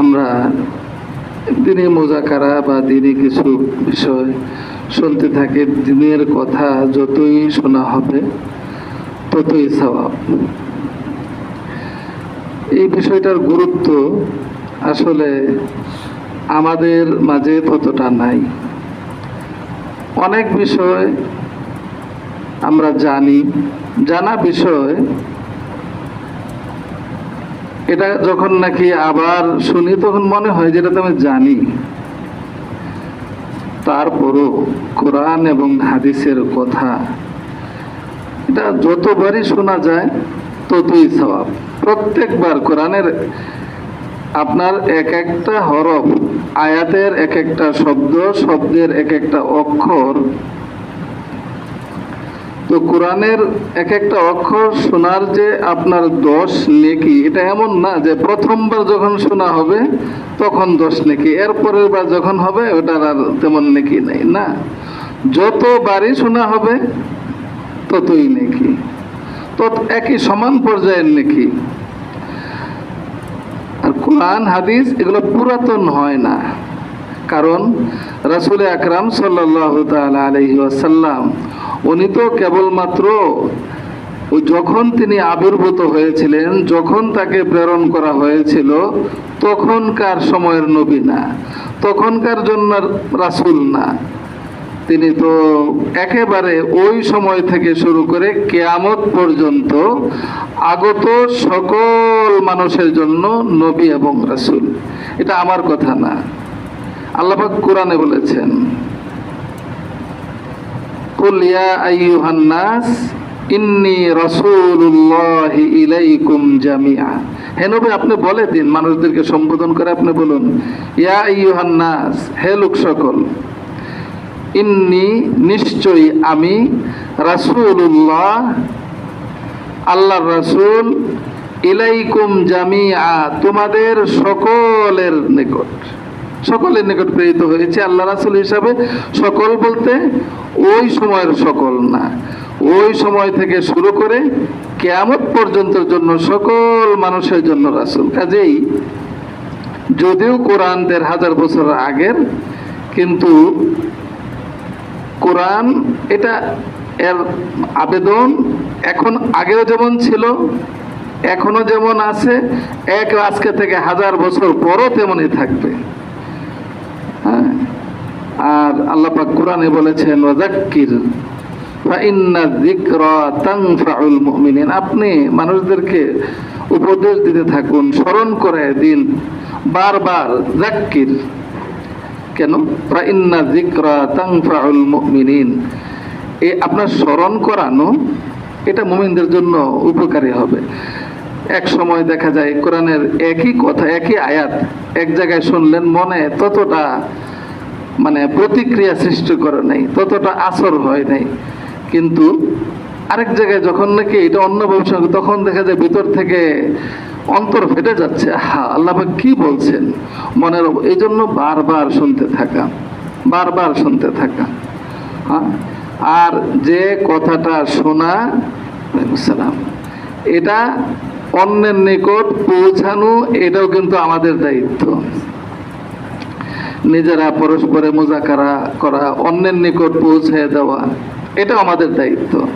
আমরা দিনে মোজাকারা বা দিনে কিছু বিষয় শুনতে থাকি, দিনের কথা যতই শোনা হবে, ততই স্বভাব। এই বিষয়টার গুরুত্ব আসলে আমাদের মাঝে ততটা নাই। অনেক বিষয় আমরা জানি, জানা বিষয় এটা যখন নাকি আবার শুনি, তখন মনে হয় যেটা তো আমি জানি। তারপরও কোরআন এবং হাদিসের কথা, এটা যতবারই শোনা যায়, ততই স্বভাব। প্রত্যেকবার কোরআনের আপনার এক একটা হরফ, আয়াতের এক একটা শব্দ, শব্দের এক একটা অক্ষর তো কোরআনের এক একটা অক্ষর শোনার যে আপনার দশ নেকি, এটা এমন না যে প্রথমবার যখন শোনা হবে, তখন দশ নেকি। এরপরের বার যখন হবে, ওটার আর তেমন নেকি নেই, না? যতবারই শোনা হবে, ততই নেকি। তত একই সমান পর্যায়ের নেকি। আর কোরআন, হাদিস, এগুলো পুরাতন হয় না। কারণ রাসুল আকরাম আসাল্লাম উনি তো কেবলমাত্র ওই যখন তিনি আবির্ভূত হয়েছিলেন, যখন তাকে প্রেরণ করা হয়েছিল, তখনকার সময়ের নবী না, তখনকার জন্য রাসুল না। তিনি তো একেবারে ওই সময় থেকে শুরু করে কেয়ামত পর্যন্ত আগত সকল মানুষের জন্য নবী এবং রাসুল। এটা আমার কথা না। আল্লাপাক কোরআনে বলেছেন, কুল ইয়া আইয়ুহান নাস, ইন্নি রাসূলুল্লাহি ইলাইকুম জামিআ। হে নবী, আপনি বলে দিন, মানুষদেরকে সম্বোধন করে আপনি বলুন, ইয়া আইয়ুহান নাস, হে লোক সকল, ইন্নি নিশ্চয়ই আমি রাসূলুল্লাহ, আল্লাহর রাসূল ইলাইকুম জামিআ, তোমাদের সকলের নিকট। সকলের নিকট প্রেরিত হয়েছে। আল্লাহ রাসুল হিসাবে সকল বলতে ওই সময়ের সকল না। ওই সময় থেকে শুরু করে কেয়ামত পর্যন্তের জন্য সকল মানুষের জন্য রাসুল। কাজেই যদিও কোরআন দেড় হাজার বছর আগের, কিন্তু কোরআন এটা এর আবেদন এখন আগেও যেমন ছিল এখনও যেমন আছে, এক আজকে থেকে হাজার বছর পরও তেমনই থাকবে। আর আল্লাহ কোরআনে বলেছেন আপনি মানুষদেরকে উপদেশ দিতে থাকুন, স্মরণ করে দিন। বারবার জাক্কির কেন? ফাইন্না যিকরা তানফাউল মুমিনিন। এ আপনার স্মরণ করানো, এটা মুমিনদের জন্য উপকারী হবে। এক সময় দেখা যায়, কোরআনের একই কথা, একই আয়াত এক জায়গায় শুনলেন, মনে ততটা মানে প্রতিক্রিয়া সৃষ্টি করে নাই, ততটা আসর হয় নাই। কিন্তু আরেক জায়গায় যখন নাকি এটা অন্য ব্যবসা তখন দেখা যায় ভিতর থেকে অন্তর ফেটে যাচ্ছে। হা আল্লাহ কি বলছেন? মনের এই জন্য বারবার শুনতে থাকা, বারবার শুনতে থাকা। হ্যাঁ? আর যে কথাটা শোনা সালাম এটা অন্যের নিকট পৌঁছানো, এটাও কিন্তু আমাদের দায়িত্ব। নিজেরা পরস্পরে মোজাকারা করা, অন্যের নিকট পৌঁছে দেওয়া এটা আমাদের দায়িত্ব।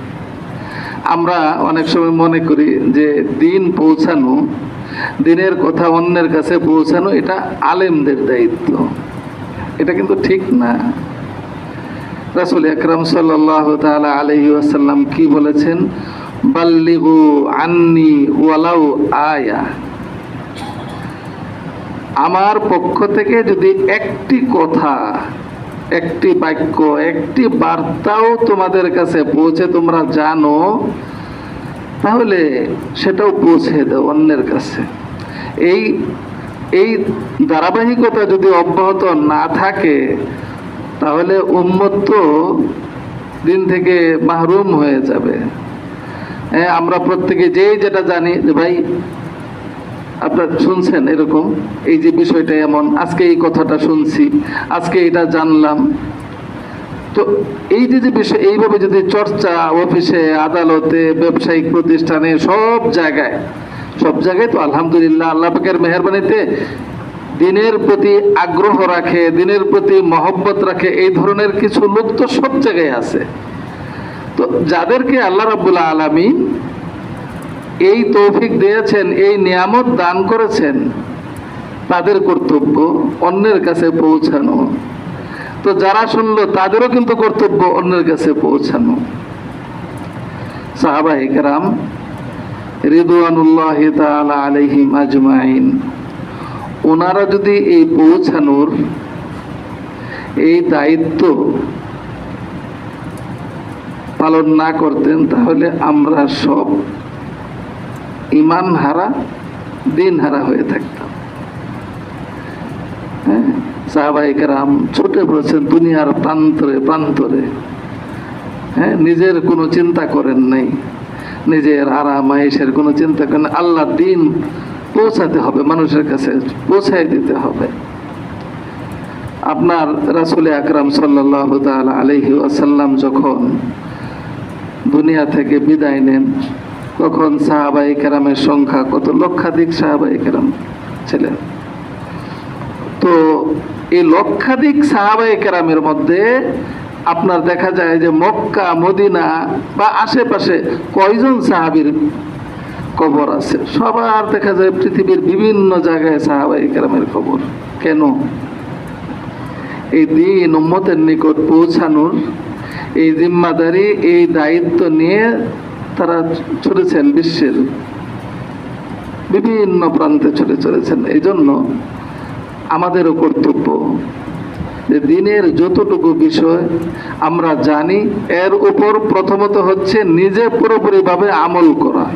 আমরা অনেক সময় মনে করি যে দিন পৌঁছানো, দিনের কথা অন্যের কাছে পৌঁছানো, এটা আলেমদের দায়িত্ব। এটা কিন্তু ঠিক না। রাসুল আকরাম সাল্লাহ তালা আলহি আসাল্লাম কি বলেছেন? বাল্লিগু আন্নি ওয়ালাউ আয়া। আমার পক্ষ থেকে যদি একটি কথা, একটি বাক্য, একটি বার্তাও তোমাদের কাছে পৌঁছে তোমরা জানো, তাহলে সেটাও পৌঁছে দাও অন্যের কাছে। এই এই ধারাবাহিকতা যদি অব্যাহত না থাকে, তাহলে উম্মত তো দিন থেকে মাহরুম হয়ে যাবে। হ্যাঁ আমরা প্রত্যেকে যেই যেটা জানি যে ভাই আপনার শুনছেন এরকম? এই যে বিষয়টা এমন, আজকে এই কথাটা শুনছি, আজকে এটা জানলাম। তো এই যে যে বিষয়, এইভাবে যদি চর্চা, অফিসে, আদালতে, ব্যবসায়িক প্রতিষ্ঠানে, সব জায়গায় সব জায়গায় তো আলহামদুলিল্লাহ আল্লাহ পাকের মেহরবানিতে দিনের প্রতি আগ্রহ রাখে, দিনের প্রতি মহব্বত রাখে, এই ধরনের কিছু লোক তো সব জায়গায় আছে। তো যাদেরকে আল্লাহ রাবুল্লাহ আলমী এই তৌফিক দিয়েছেন, এই নিয়ামত দান করেছেন, তাদের কর্তব্য অন্যের কাছে পৌঁছানো। তো যারা শুনলো, তাদেরও কিন্তু কর্তব্য অন্যের কাছে পৌঁছানো। সাহাবা ইকরাম রিদুয়ানুল্লাহ তাআলা আলাইহিম আজমাইন, ওনারা যদি এই পৌঁছানোর এই দায়িত্ব পালন না করতেন, তাহলে আমরা সব ইমান হারা, দিন হারা হয়ে থাকতাম হ্যাঁ? সাহাবাহিকেরাম ছুটে পড়েছেন দুনিয়ার প্রান্তরে প্রান্তরে। হ্যাঁ? নিজের কোনো চিন্তা করেন নাই। নিজের আরাম আয়েসের কোনো চিন্তা করেন আল্লাহ দিন পৌঁছাতে হবে, মানুষের কাছে পৌঁছাই দিতে হবে। আপনার রাসুল আকরাম সাল্লাহ আলহি আসাল্লাম যখন দুনিয়া থেকে বিদায় নেন তখন সাহাবাই কেরামের সংখ্যা কত? লক্ষাধিক সাহাবাই কেরাম ছিলেন। তো এই লক্ষাধিক সাহাবাই কেরামের মধ্যে আপনার দেখা যায় যে মক্কা, মদিনা বা আশেপাশে কয়জন সাহাবির কবর আছে? সবার দেখা যায় পৃথিবীর বিভিন্ন জায়গায় সাহাবাই কেরামের কবর। কেন? এই দিন উম্মতের নিকট পৌঁছানোর এই জিম্মাদারি, এই দায়িত্ব নিয়ে তারা চলেছেন বিশ্বের বিভিন্ন প্রান্তে চলে চলেছেন। এই জন্য আমাদেরও কর্তব্য যে দিনের যতটুকু বিষয় আমরা জানি, এর উপর প্রথমত হচ্ছে নিজে পুরোপুরিভাবে আমল করা।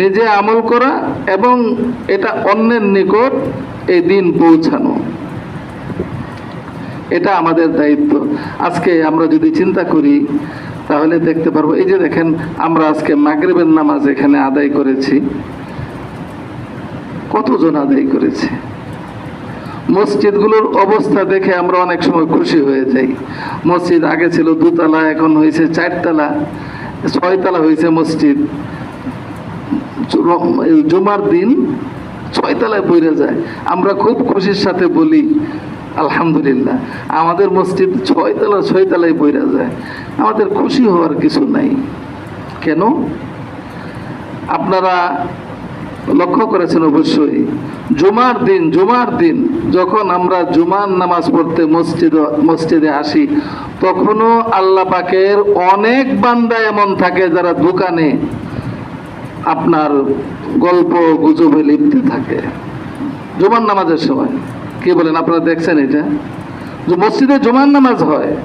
নিজে আমল করা এবং এটা অন্যের নিকট এই দিন পৌঁছানো। এটা আমাদের দায়িত্ব। আজকে আমরা যদি চিন্তা করি তাহলে দেখতে পারব। এই যে দেখেন, আমরা আজকে মাগরিবের নামাজ এখানে আদায় করেছি। কতজন আদায় করেছে? মসজিদগুলোর অবস্থা দেখে আমরা অনেক সময় খুশি হয়ে যাই। মসজিদ আগে ছিল দুতলা, এখন হয়েছে চারতলা, ছয়তলা হয়েছে মসজিদ। জুমার দিন ছয়তলায় বইরে যায়। আমরা খুব খুশির সাথে বলি আলহামদুলিল্লাহ। আমাদের মসজিদ ছয়তলা ছয়তলায় বইরা যায়। আমাদের খুশি হওয়ার কিছু নাই। কেন? আপনারা লক্ষ্য করেছেন অবশ্যই, জুমার দিন জুমার দিন, যখন আমরা জুমার নামাজ পড়তে মসজিদ, মসজিদে আসি, তখনও আল্লাহ পাকের অনেক বান্দা এমন থাকে যারা দোকানে আপনার গল্প, গুজবে লিপ্ত থাকে। জুমার নামাজের সময়। কি বলেন, আপনারা দেখছেন এটা? যে মসজিদে জুমার নামাজ হয়,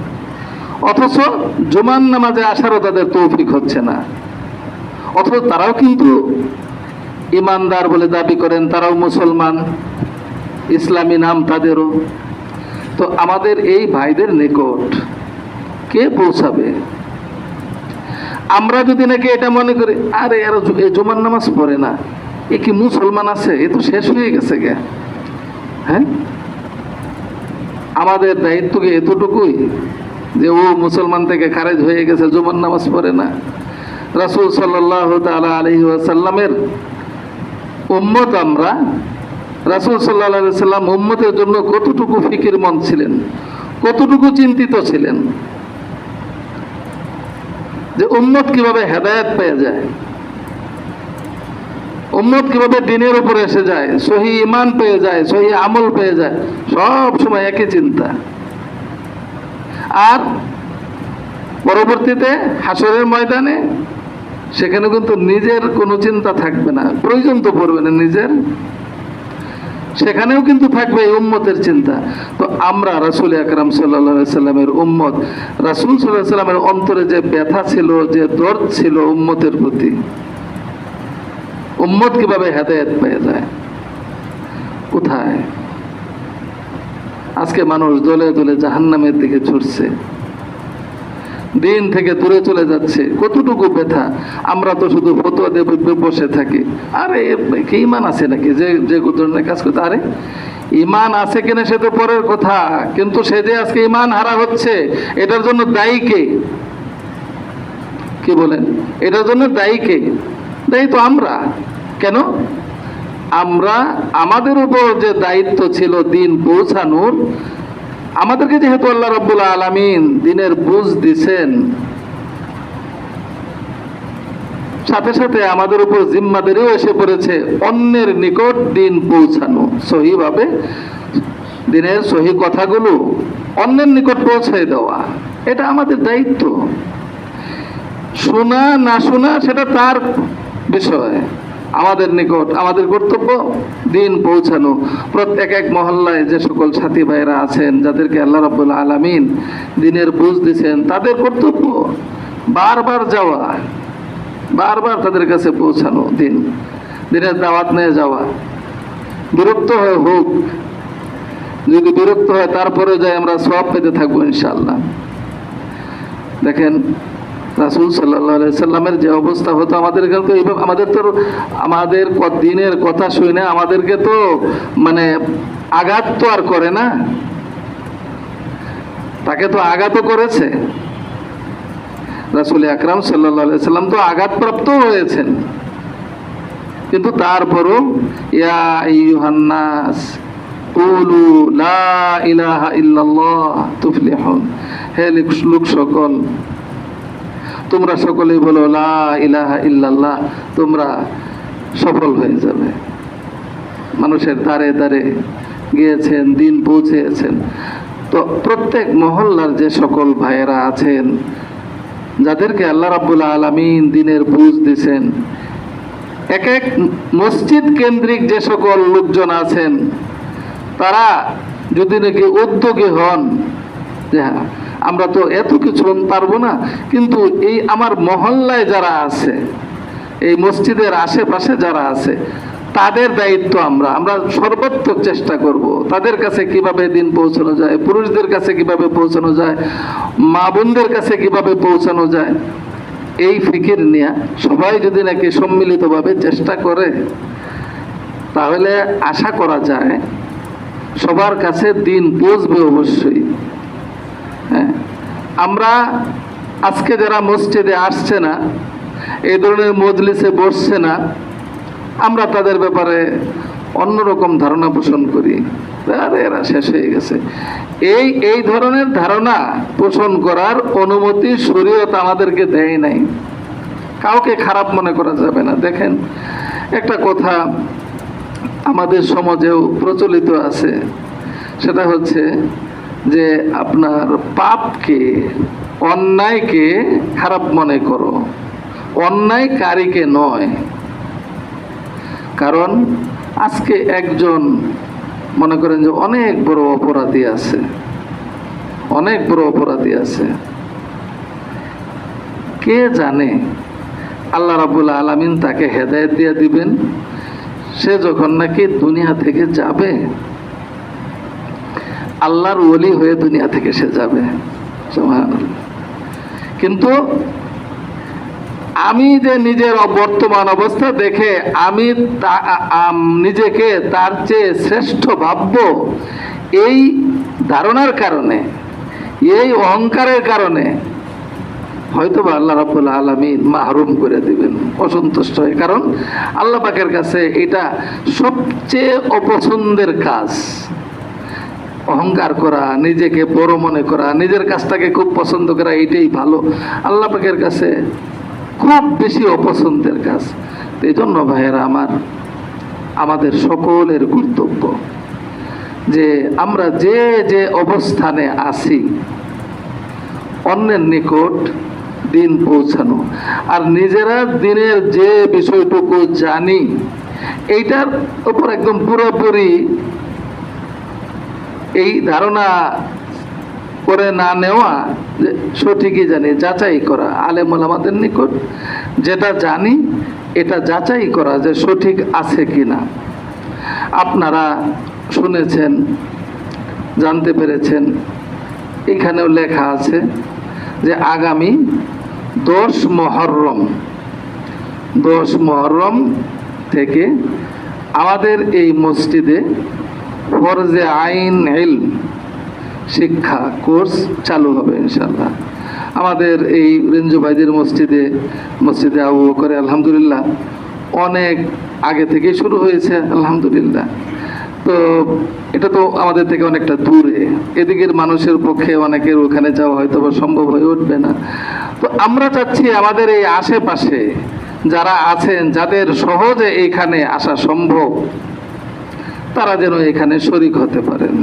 অথচ জুমার নামাজে আসারও তাদের তৌফিক হচ্ছে না। অথচ তারাও কিন্তু ইমানদার বলে দাবি করেন, তারাও মুসলমান, ইসলামী নাম তাদেরও। তো আমাদের এই ভাইদের নিকট কে পৌঁছাবে? আমরা যদি নাকি এটা মনে করি, আরে জু- এ জুমার নামাজ পড়ে না, এ কি মুসলমান আছে? এ তো শেষ হয়ে গেছে গে। হ্যাঁ? আমাদের দায়িত্ব কি এতটুকুই যে ও মুসলমান থেকে খারেজ হয়ে গেছে, জুমার নামাজ পড়ে না। রাসূল সাল্লাহ তালা আলহি আসাল্লামের উম্মত আমরা, রাসূল সাল্লাহ সাল্লাম উম্মতের জন্য কতটুকু ফিকির মন ছিলেন, কতটুকু চিন্তিত ছিলেন, যে উম্মত কীভাবে হেদায়েত পেয়ে যায়। উম্মত কীভাবে দিনের উপরে এসে যায়, সহি ইমান পেয়ে যায়, সহি আমল পেয়ে যায়, সব সময় একই চিন্তা। আর পরবর্তীতে হাসরের ময়দানে সেখানে কিন্তু নিজের কোনো চিন্তা থাকবে না, প্রয়োজন তো পড়বে না নিজের। সেখানেও কিন্তু থাকবে এই উম্মতের চিন্তা। তো আমরা রাসুল আকরাম সাল্লা সাল্লামের উম্মত, রাসুল সাল্লাহ সাল্লামের অন্তরে যে ব্যথা ছিল, যে দর্দ ছিল উম্মতের প্রতি উম্মত কীভাবে হেদায়ত পেয়ে যায়? কোথায়? আজকে মানুষ দলে দলে জাহান্নামের দিকে ছুটছে। দিন থেকে দূরে চলে যাচ্ছে। কতটুকু ব্যথা? আমরা তো শুধু ফতোয়া দিয়ে ব- বসে থাকি। আরে, কি ইমান আছে নাকি? যে যে ধরনের কাজ করতে আরে ইমান আছে কিনা সে তো পরের কথা। কিন্তু সে যে আজকে ইমান হারা হচ্ছে, এটার জন্য দায়ী কে? কি বলেন? এটার জন্য দায়ী কে? দায়ী তো আমরা। কেন? আমরা আমাদের উপর যে দায়িত্ব ছিল দিন পৌঁছানোর, আমাদেরকে যেহেতু আল্লাহ রব্বুল আলমিন দিনের বুঝ দিছেন, সাথে সাথে আমাদের উপর জিম্মাদেরও এসে পড়েছে অন্যের নিকট দিন পৌঁছানো। সহিভাবে দিনের সহি কথাগুলো অন্যের নিকট পৌঁছে দেওয়া, এটা আমাদের দায়িত্ব। শোনা না শোনা সেটা তার বিষয়। আমাদের নিকট, আমাদের কর্তব্য দিন পৌঁছানো। প্রত্যেক এক মহল্লায় যে সকল সাথী ভাইরা আছেন, যাদেরকে আল্লাহ রাব্বুল আলামিন দিনের বুঝ দিছেন, তাদের কর্তব্য বারবার যাওয়া, বারবার তাদের কাছে পৌঁছানো দিন। দিনের দাওয়াত নিয়ে যাওয়া। বিরক্ত হয়ে হোক। যদি বিরক্ত হয় তারপরে যাই আমরা সব পেতে থাকব ইনশাল্লাহ দেখেন রাসুল সাল্লাহ সাল্লামের যে অবস্থা হতো আমাদের তো এইভাবে আমাদের তো আমাদের দিনের কথা শুনে আমাদেরকে তো মানে আঘাত তো আর করে না। তাকে তো আঘাতও করেছে। রাসুল আকরাম সাল্লাহ সাল্লাম তো আঘাতপ্রাপ্ত হয়েছেন। কিন্তু তারপরও, ইয়া লা ইলাহা হে লোক সকল তোমরা সকলেই বলো, লা ইলাহা ইল্লাল্লাহ তোমরা সফল হয়ে যাবে। মানুষের দ্বারে দ্বারে গিয়েছেন, দিন পৌঁছেছেন। তো প্রত্যেক মহল্লার যে সকল ভাইয়েরা আছেন, যাদেরকে আল্লাহ রাব্বুল আলামিন দিনের বুঝ দিছেন, এক এক মসজিদ কেন্দ্রিক যে সকল লোকজন আছেন, তারা যদি নাকি উদ্যোগী হন, যে হ্যাঁ আমরা তো এত কিছু পারব না, কিন্তু এই আমার মহল্লায় যারা আছে, এই মসজিদের আশেপাশে যারা আছে, তাদের দায়িত্ব আমরা আমরা সর্বাত্মক চেষ্টা করব। তাদের কাছে কীভাবে দিন পৌঁছানো যায়, পুরুষদের কাছে কীভাবে পৌঁছানো যায়, মা বোনদের কাছে কীভাবে পৌঁছানো যায়, এই ফিকির নিয়ে সবাই যদি নাকি সম্মিলিতভাবে চেষ্টা করে, তাহলে আশা করা যায় সবার কাছে দিন পৌঁছবে অবশ্যই। হ্যাঁ। আমরা আজকে যারা মসজিদে আসছে না এই ধরনের মজলিসে বসছে না, আমরা তাদের ব্যাপারে অন্যরকম ধারণা পোষণ করি। আরে, এরা শেষ হয়ে গেছে। এই এই ধরনের ধারণা পোষণ করার অনুমতি শরীয়ত আমাদেরকে দেয় নাই। কাউকে খারাপ মনে করা যাবে না। দেখেন, একটা কথা আমাদের সমাজেও প্রচলিত আছে, সেটা হচ্ছে যে আপনার পাপকে, অন্যায়কে খারাপ মনে করো। অন্যায়কারীকে নয়। কারণ আজকে একজন, মনে করেন যে অনেক বড় অপরাধী আছে। অনেক বড় অপরাধী আছে। কে জানে? আল্লাহ রাবুল আলামিন তাকে হেদায়েত দিয়ে দিবেন। সে যখন নাকি দুনিয়া থেকে যাবে আল্লাহর ওলি হয়ে দুনিয়া থেকে সে যাবে। কিন্তু আমি যে নিজের বর্তমান অবস্থা দেখে আম- নিজেকে তার চেয়ে শ্রেষ্ঠ ভাবব এই ধারণার কারণে, এই অহংকারের কারণে হয়তো বা আল্লাহ রাবুল আলমিন মাহরুম করে দিবেন, অসন্তুষ্ট হয়। কারণ আল্লাহ পাকের কাছে এটা সবচেয়ে অপছন্দের কাজ। অহংকার করা, নিজেকে বড় মনে করা, নিজের কাজটাকে খুব পছন্দ করা এটাই ভালো। আল্লাহ পাকের কাছে খুব বেশি অপছন্দের কাজ। এই জন্য ভাইয়েরা আমার, আমাদের সকলের কর্তব্য যে আমরা যে যে অবস্থানে আছি, অন্যের নিকট দিন পৌঁছানো। আর নিজেরা দিনের যে বিষয়টুকু জানি, এইটার উপর একদম পুরোপুরি এই ধারণা করে না নেওয়া যে সঠিকই জানি, যাচাই করা। আলেমুল আমাদের নিকট যেটা জানি, এটা যাচাই করা যে সঠিক আছে কি না আপনারা শুনেছেন, জানতে পেরেছেন, এখানেও লেখা আছে যে আগামী দশ মহরম দশ মহরম থেকে আমাদের এই মসজিদে ফরজে আইন এল শিক্ষা, কোর্স চালু হবে ইনশাল্লাহ আমাদের এই রেঞ্জু ভাইদের মসজিদে মসজিদে আবু করে আলহামদুলিল্লাহ, অনেক আগে থেকেই শুরু হয়েছে, আলহামদুলিল্লাহ। তো এটা তো আমাদের থেকে অনেকটা দূরে। এদিকের মানুষের পক্ষে অনেকের ওখানে যাওয়া হয়তো বা সম্ভব হয়ে উঠবে না। তো আমরা চাচ্ছি আমাদের এই আশেপাশে যারা আছেন, যাদের সহজে এইখানে আসা সম্ভব তারা যেন এখানে শরিক হতে পারেন।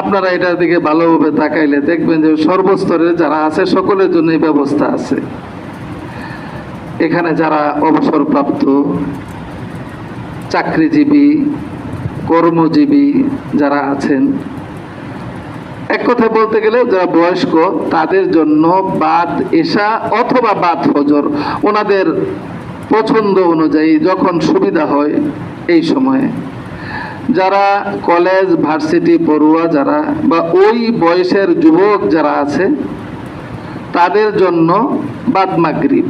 আপনারা এটার দিকে ভালোভাবে তাকাইলে দেখবেন যে সর্বস্তরের যারা আছে, সকলের জন্য এই ব্যবস্থা আছে। এখানে যারা অবসরপ্রাপ্ত, চাকরিজীবী, কর্মজীবী যারা আছেন, এক কথা বলতে গেলে যারা বয়স্ক, তাদের জন্য বাদ এশা অথবা বাদ ফজর, ওনাদের পছন্দ অনুযায়ী যখন সুবিধা হয় এই সময়ে। যারা কলেজ, ভার্সিটি পড়ুয়া যারা বা ওই বয়সের যুবক যারা আছে, তাদের জন্য বাদ মাগরিব।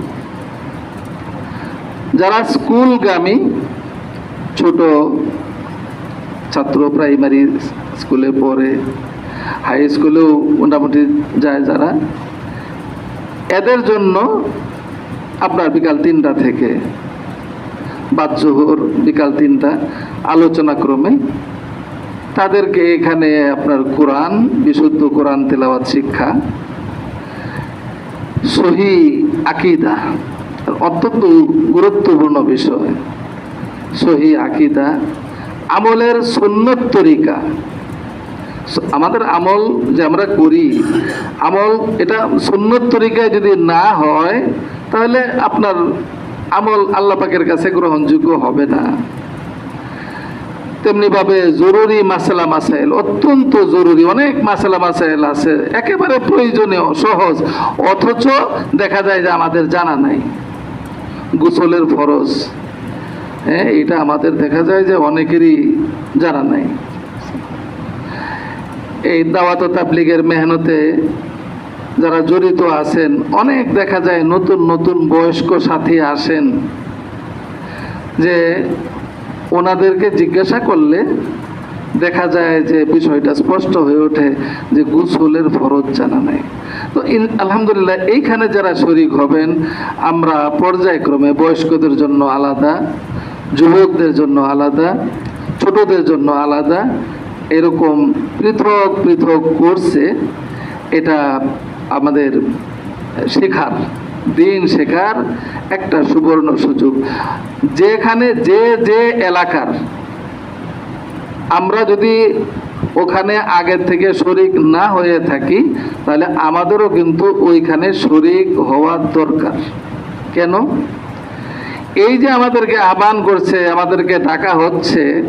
যারা স্কুলগামী, ছোট ছাত্র প্রাইমারি স্কুলে পড়ে, হাই স্কুলেও মোটামুটি যায় যারা, এদের জন্য আপনার বিকাল তিনটা থেকে বাদ জোহর, বিকাল তিনটা, আলোচনা ক্রমে। তাদেরকে এখানে আপনার কোরআন, বিশুদ্ধ কোরআন তেলাওয়াত শিক্ষা, সহি আকিদা, অত্যন্ত গুরুত্বপূর্ণ বিষয়। সহি আকিদা, আমলের সুন্নত তরিকা। আমাদের আমল যে আমরা করি, আমল এটা সুন্নত তরিকায় যদি না হয়, তাহলে আপনার আমল আল্লাহ পাকের কাছে গ্রহণযোগ্য হবে না। তেমনিভাবে জরুরি মাসালা মাসাইল, অত্যন্ত জরুরি, অনেক মাসালা মাসাইল আছে, একেবারে প্রয়োজনীয়, সহজ, অথচ দেখা যায় যে আমাদের জানা নাই। গোসলের ফরজ হ্যাঁ এটা আমাদের দেখা যায় যে অনেকেরই জানা নাই। এই দাওয়াত তাবলিগের মেহনতে যারা জড়িত আছেন, অনেক দেখা যায় নতুন নতুন বয়স্ক সাথী আসেন যে ওনাদেরকে জিজ্ঞাসা করলে দেখা যায় যে বিষয়টা স্পষ্ট হয়ে ওঠে যে গুসলের ফরজ জানা নেই। তো আলহামদুলিল্লাহ, এইখানে যারা শরিক হবেন, আমরা পর্যায়ক্রমে বয়স্কদের জন্য আলাদা, যুবকদের জন্য আলাদা, ছোটদের জন্য আলাদা, এরকম পৃথক পৃথক কোর্সে এটা আমাদের শেখার, দিন শেখার একটা সুবর্ণ সুযোগ। যেখানে যে যে এলাকার, আমরা যদি ওখানে আগের থেকে শরিক না হয়ে থাকি, তাহলে আমাদেরও কিন্তু ওইখানে শরিক হওয়ার দরকার। কেন? এই যে আমাদেরকে আহ্বান করছে, আমাদেরকে ডাকা হচ্ছে,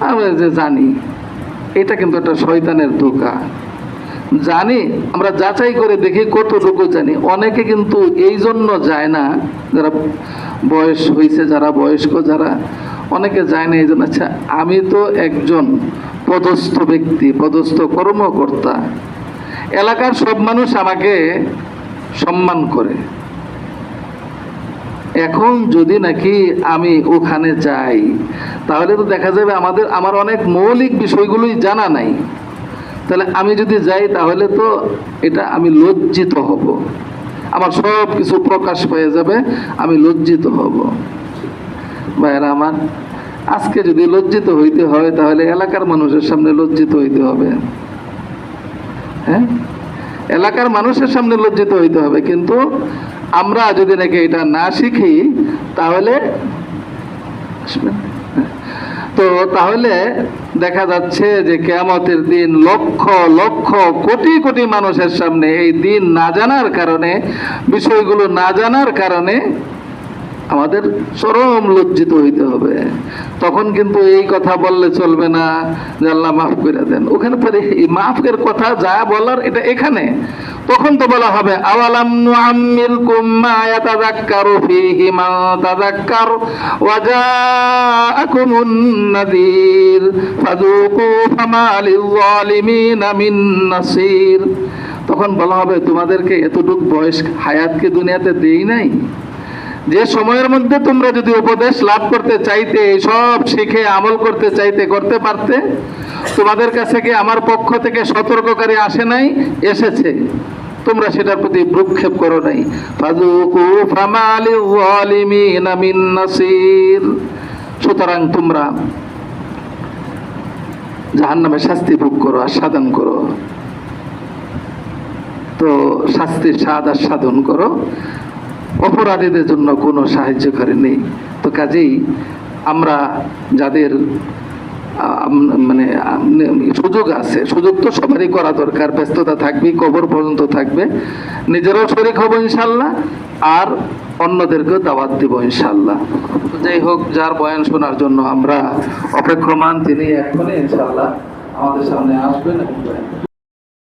আমরা যে জানি, এটা কিন্তু একটা শয়তানের ধোকা। জানি, আমরা যাচাই করে দেখি কতটুকু জানি। অনেকে কিন্তু এই জন্য যায় না, যারা বয়স হয়েছে যারা বয়স্ক, যারা অনেকে যায় না এই জন্য। আচ্ছা আমি তো একজন পদস্থ ব্যক্তি, পদস্থ কর্মকর্তা। এলাকার সব মানুষ আমাকে সম্মান করে। এখন যদি নাকি আমি ওখানে যাই, তাহলে তো দেখা যাবে আমাদের, আমার অনেক মৌলিক বিষয়গুলোই জানা নাই। তাহলে আমি যদি যাই তাহলে তো এটা আমি লজ্জিত হব। আমার সব কিছু প্রকাশ পেয়ে যাবে, আমি লজ্জিত হব। ভাইয়েরা আমার, আজকে যদি লজ্জিত হইতে হয় তাহলে এলাকার মানুষের সামনে লজ্জিত হইতে হবে। হ্যাঁ? এলাকার মানুষের সামনে লজ্জিত হইতে হবে, কিন্তু আমরা যদি নাকি এটা না শিখি, তাহলে আসবেন? তো তাহলে দেখা যাচ্ছে যে কেয়ামতের দিন লক্ষ লক্ষ, কোটি কোটি মানুষের সামনে এই দিন না জানার কারণে, বিষয়গুলো না জানার কারণে আমাদের চরম লজ্জিত হইতে হবে। তখন কিন্তু এই কথা বললে চলবে না যে আল্লাহ মাফ করে দেন। ওখানে পরে মাফের কথা যা বলার এটা এখানে। তখন তো বলা হবে, আওয়ালাম নুআম্মিরকুম মা ইয়াতাযাক্কারু ফীহি মা তাযাক্কার ওয়া জাআকুমুন নাযীর। ফাযুকু ফামা লিয-যালিমিনা মিন নাসীর। তখন বলা হবে, তোমাদেরকে এতটুক বয়স হায়াতকে দুনিয়াতে দেই নাই? যে সময়ের মধ্যে তোমরা যদি উপদেশ লাভ করতে চাইতে, সব শিখে, আমল করতে চাইতে, করতে পারতে, তোমাদের কাছে কি আমার পক্ষ থেকে সতর্ককারী আসে নাই? এসেছে। তোমরা সেটার প্রতি ভ্রুক্ষেপ করো নাই। সুতরাং তোমরা জাহান্নামে শাস্তি ভোগ করো, আস্বাদন করো। তো শাস্তির স্বাদ আস্বাদন করো। অপরাধীদের জন্য কোনো সাহায্যকারী নেই তো কাজেই আমরা যাদের মানে সুযোগ আছে, সুযোগ তো সবারই করা দরকার, ব্যস্ততা থাকবেই কবর পর্যন্ত থাকবে, নিজেরাও শরিক হব ইনশাল্লাহ আর অন্যদেরকেও দাওয়াত দিব ইনশাল্লাহ যাই হোক, যার বয়ান শোনার জন্য আমরা অপেক্ষমান, তিনি এখনই ইনশাল্লাহ আমাদের সামনে আসবেন।